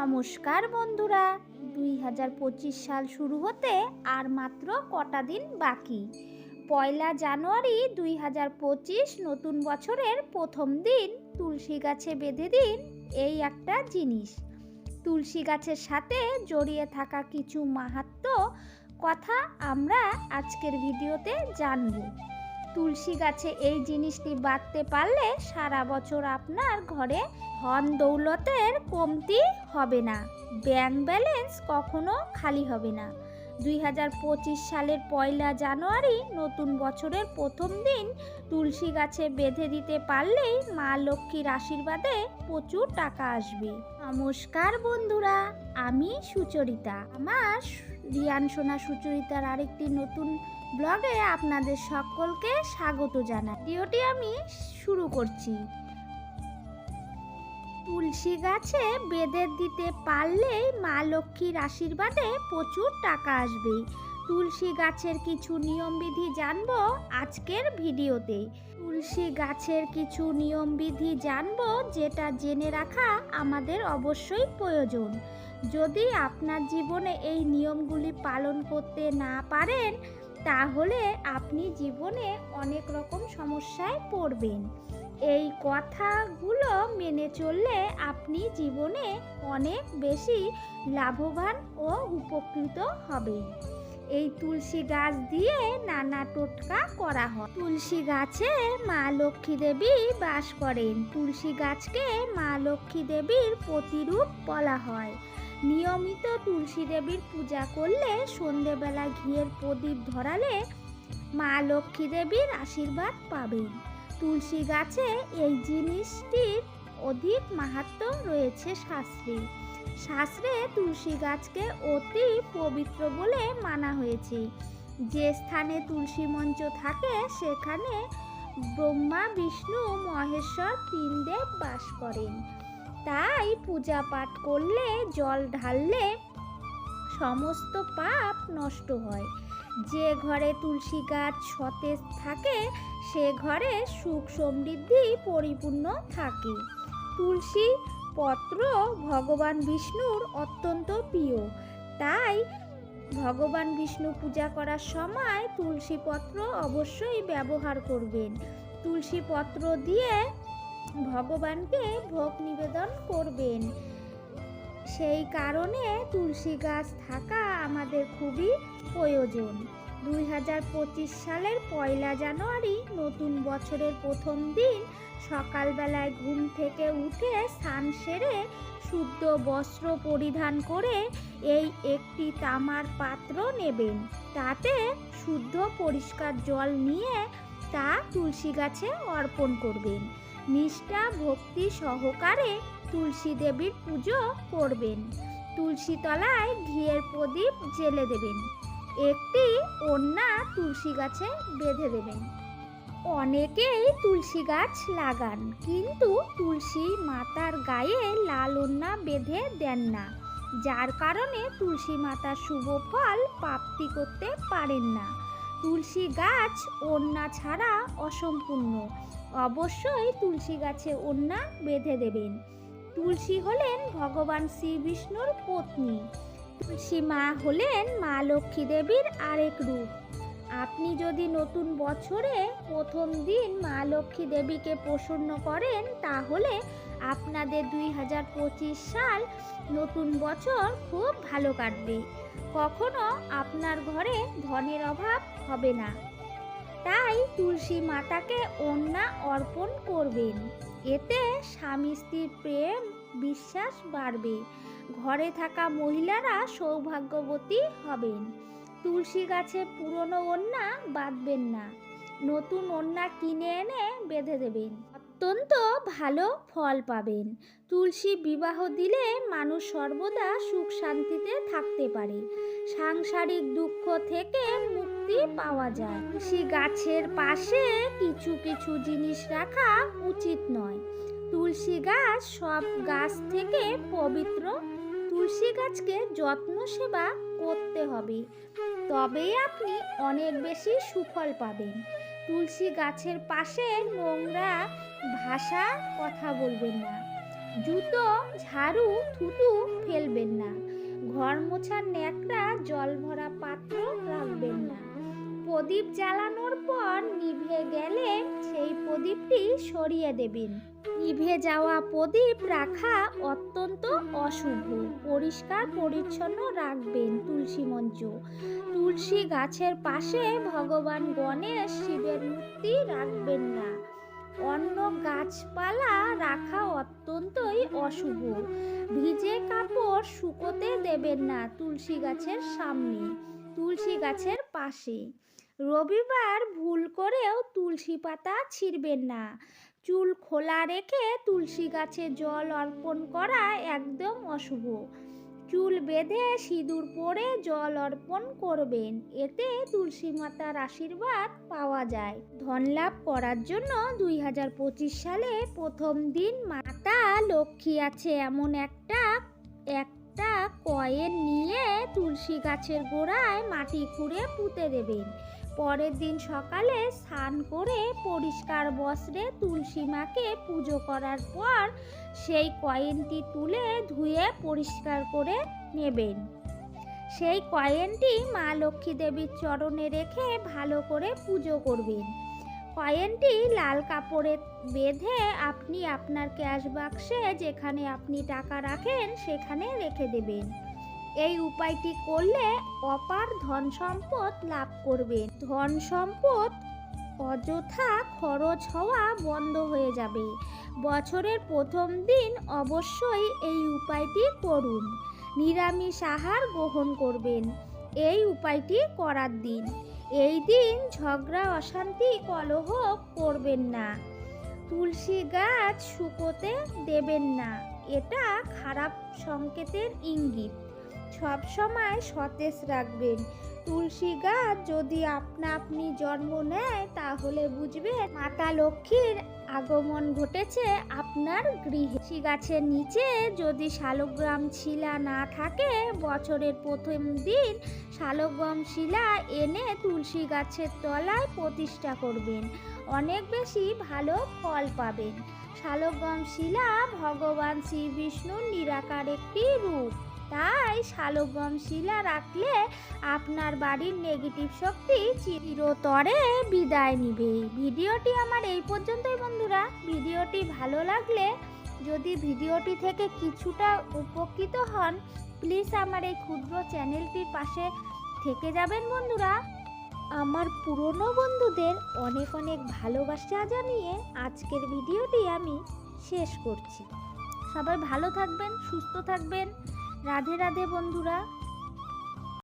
নমস্কার বন্ধুরা। দুই হাজার পঁচিশ সাল শুরু হতে আর মাত্র কটা দিন বাকি। পয়লা জানুয়ারি দুই হাজার পঁচিশ নতুন বছরের প্রথম দিন, তুলসী গাছে বেঁধে দিন এই একটা জিনিস। তুলসী গাছের সাথে জড়িয়ে থাকা কিছু মাহাত্ম কথা আমরা আজকের ভিডিওতে জানব। তুলসী গাছে এই জিনিসটি বাঁধতে পারলে সারা বছর আপনার ঘরে ধন দৌলতের কমতি হবে না। ব্যাংক ব্যালেন্স কখনো খালি হবে না। দু হাজার পঁচিশ সালের পয়লা জানুয়ারি নতুন বছরের প্রথম দিন তুলসী গাছে বেঁধে দিতে পারলেই মা লক্ষ্মীর আশীর্বাদে প্রচুর টাকা আসবে। নমস্কার বন্ধুরা, আমি সুচরিতা। আমার রিয়ান সোনা সুচরিতার আরেকটি নতুন ব্লগে আপনাদের সকলকে স্বাগত জানাই। ভিডিওটি আমি শুরু করছি। তুলসী গাছে বেঁধে দিতে পারলেই মা লক্ষ্মীর আশীর্বাদে প্রচুর টাকা আসবে। তুলসী গাছের কিছু নিয়মবিধি জানব আজকের ভিডিওতে। তুলসী গাছের কিছু নিয়মবিধি জানব যেটা জেনে রাখা আমাদের অবশ্যই প্রয়োজন। যদি আপনার জীবনে এই নিয়মগুলি পালন করতে না পারেন তাহলে আপনি জীবনে অনেক রকম সমস্যায় পড়বেন। এই কথাগুলো মেনে চললে আপনি জীবনে অনেক বেশি লাভবান ও উপকৃত হবেন। এই তুলসী গাছ দিয়ে নানা টোটকা করা হয়। তুলসী গাছে মা লক্ষ্মী দেবী বাস করেন। তুলসী গাছকে মা লক্ষ্মী দেবীর প্রতিরূপ বলা হয়। নিয়মিত তুলসী দেবীর পূজা করলে সন্ধেবেলা ঘিয়ের প্রদীপ ধরালে মা লক্ষ্মী দেবীর আশীর্বাদ পাবেন। তুলসী গাছে এই জিনিসটির অধিক মাহাত্ম রয়েছে শাস্ত্রে। শাস্ত্রে তুলসী গাছকে অতি পবিত্র বলে মানা হয়েছে। যে স্থানে তুলসী মঞ্চ থাকে, সেখানে ব্রহ্মা, বিষ্ণু, মহেশ্বর তিন দেব বাস করেন। তাই পূজা পাঠ করলে জল ঢাললে সমস্ত পাপ নষ্ট হয়। যে ঘরে তুলসী গাছ সতেজ থাকে, সে ঘরে সুখ সমৃদ্ধি পরিপূর্ণ থাকে। তুলসী পত্র ভগবান বিষ্ণুর অত্যন্ত প্রিয়। তাই ভগবান বিষ্ণু পূজা করার সময় তুলসী পত্র অবশ্যই ব্যবহার করবেন। তুলসী পত্র দিয়ে ভগবানকে ভোগ নিবেদন করবেন। সেই কারণে তুলসী গাছ থাকা আমাদের খুবই প্রয়োজন। দুই হাজার পঁচিশ সালের পয়লা জানুয়ারি, নতুন বছরের প্রথম দিন, সকালবেলায় ঘুম থেকে উঠে স্নান সেরে শুদ্ধ বস্ত্র পরিধান করে এই একটি তামার পাত্র নেবেন। তাতে শুদ্ধ পরিষ্কার জল নিয়ে তা তুলসী গাছে অর্পণ করবেন। নিষ্ঠা, ভক্তি সহকারে তুলসী দেবীর পুজো করবেন। তুলসী তলায় ঘিয়ের প্রদীপ জেলে দেবেন। একটি ওন্না তুলসী গাছে বেঁধে দেবেন। অনেকেই তুলসী গাছ লাগান, কিন্তু তুলসী মাতার গায়ে লাল ওন্না বেঁধে দেন না। যার কারণে তুলসী মাতার শুভ ফল প্রাপ্তি করতে পারেন না। তুলসী গাছ ওন্না ছাড়া অসম্পূর্ণ। অবশ্যই তুলসী গাছে ওন্না বেঁধে দেবেন। তুলসী হলেন ভগবান শ্রী বিষ্ণুর পত্নী। তুলসী মা হলেন মা লক্ষ্মী দেবীর আরেক রূপ। আপনি যদি নতুন বছরে প্রথম দিন মা লক্ষ্মী দেবীকে প্রসন্ন করেন, তাহলে আপনাদের দুই হাজার পঁচিশ সাল নতুন বছর খুব ভালো কাটবে। কখনো আপনার ঘরে ধনের অভাব হবে না। তাই তুলসী মাতাকে অন্যা অর্পণ করবেন। এতে স্বামী স্ত্রীর প্রেম, বিশ্বাস বাড়বে। ঘরে থাকা মহিলারা সৌভাগ্যবতী হবেন। তুলসী গাছে পুরনো ওন্না বাঁধবেন না। নতুন ওন্না কিনে এনে বেঁধে দেবেন। অত্যন্ত ভালো ফল পাবেন। তুলসী বিবাহ দিলে মানুষ সর্বদা সুখ শান্তিতে থাকতে পারে। সাংসারিক দুঃখ থেকে মুক্তি পাওয়া যায়। তুলসী গাছের পাশে কিছু কিছু জিনিস রাখা উচিত নয়। তুলসী গাছ সব গাছ থেকে পবিত্র। তুলসী গাছকে যত্ন সেবা করতে হবে। তবেই আপনি অনেক বেশি সুফল পাবেন। তুলসী গাছের পাশে নোংরা ভাষা কথা বলবেন না। জুতো, ঝাড়ু, থুতু ফেলবেন না। ঘর মোছার ন্যাকড়া, জল ভরা পাত্র রাখবেন না। প্রদীপ জ্বালানোর পর নিভে গেলে সেই প্রদীপটি সরিয়ে দেবেন। নিভে যাওয়া প্রদীপ রাখা অত্যন্ত অশুভ। পরিষ্কার, পরিচ্ছন্ন রাখবেন তুলসী মঞ্চ। তুলসী গাছের পাশে ভগবান গণেশ শিবের মূর্তি রাখবেন না। অন্য গাছপালা রাখা অত্যন্তই অশুভ। ভিজে কাপড় শুকোতে দেবেন না তুলসী গাছের সামনে, তুলসী গাছের পাশে। রবিবার ভুল করেও তুলসী পাতা ছিঁড়বেন না। চুল খোলা রেখে তুলসী গাছে জল অর্পণ করা একদম অশুভ। চুল বেঁধে সিঁদুর পরে জল অর্পণ করবেন। এতে তুলসী মাতার আশীর্বাদ পাওয়া যায়। ধন লাভ করার জন্য দুই হাজার পঁচিশ সালে প্রথম দিন মাতা লক্ষ্মী আছে এমন একটা একটা কয়েন নিয়ে তুলসী গাছের গোড়ায় মাটি খুঁড়ে পুঁতে দেবেন। পরের দিন সকালে স্নান করে পরিষ্কার বস্ত্রে তুলসী মাকে পুজো করার পর সেই কয়েনটি তুলে ধুয়ে পরিষ্কার করে নেবেন। সেই কয়েনটি মা লক্ষ্মী দেবীর চরণে রেখে ভালো করে পুজো করবেন। কয়েনটি লাল কাপড়ে বেঁধে আপনি আপনার ক্যাশ বাক্সে যেখানে আপনি টাকা রাখেন সেখানে রেখে দেবেন। এই উপায়টি করলে অপার ধন সম্পদ লাভ করবেন ধন সম্পদ অযথা খরচ হওয়া বন্ধ হয়ে যাবে। বছরের প্রথম দিন অবশ্যই এই উপায়টি করুন। নিরামিষ আহার গ্রহণ করবেন। এই উপায়টি করার দিন। এই দিন ঝগড়া, অশান্তি, কলহ করবেন না। তুলসী গাছ শুকোতে দেবেন না। এটা খারাপ সংকেতের ইঙ্গিত। সব সময় সতেজ রাখবেন। তুলসী গাছ যদি আপনা আপনি জন্ম নেয়, তাহলে বুঝবেন মাতা লক্ষ্মীর আগমন ঘটেছে আপনার গৃহে। তুলসী গাছের নিচে যদি শালগ্রাম শিলা না থাকে, বছরের প্রথম দিন শালগ্রাম শিলা এনে তুলসী গাছের তলায় প্রতিষ্ঠা করবেন। অনেক বেশি ভালো ফল পাবেন। শালগ্রাম শিলা ভগবান শ্রী বিষ্ণুর নিরাকার একটি রূপ। তাই শালগ্রাম শিলা রাখলে আপনার বাড়ির নেগেটিভ শক্তি চিরতরে বিদায় নিবে। ভিডিওটি আমার এই পর্যন্তই বন্ধুরা। ভিডিওটি ভালো লাগলে যদি ভিডিওটি থেকে কিছুটা উপকৃত হন প্লিজ আমার এই ক্ষুদ্র চ্যানেলটির পাশে থেকে যাবেন বন্ধুরা। আমার পুরনো বন্ধুদের অনেক অনেক ভালোবাসা জানিয়ে আজকের ভিডিওটি আমি শেষ করছি। সবাই ভালো থাকবেন, সুস্থ থাকবেন। রাধে রাধে বন্ধুরা।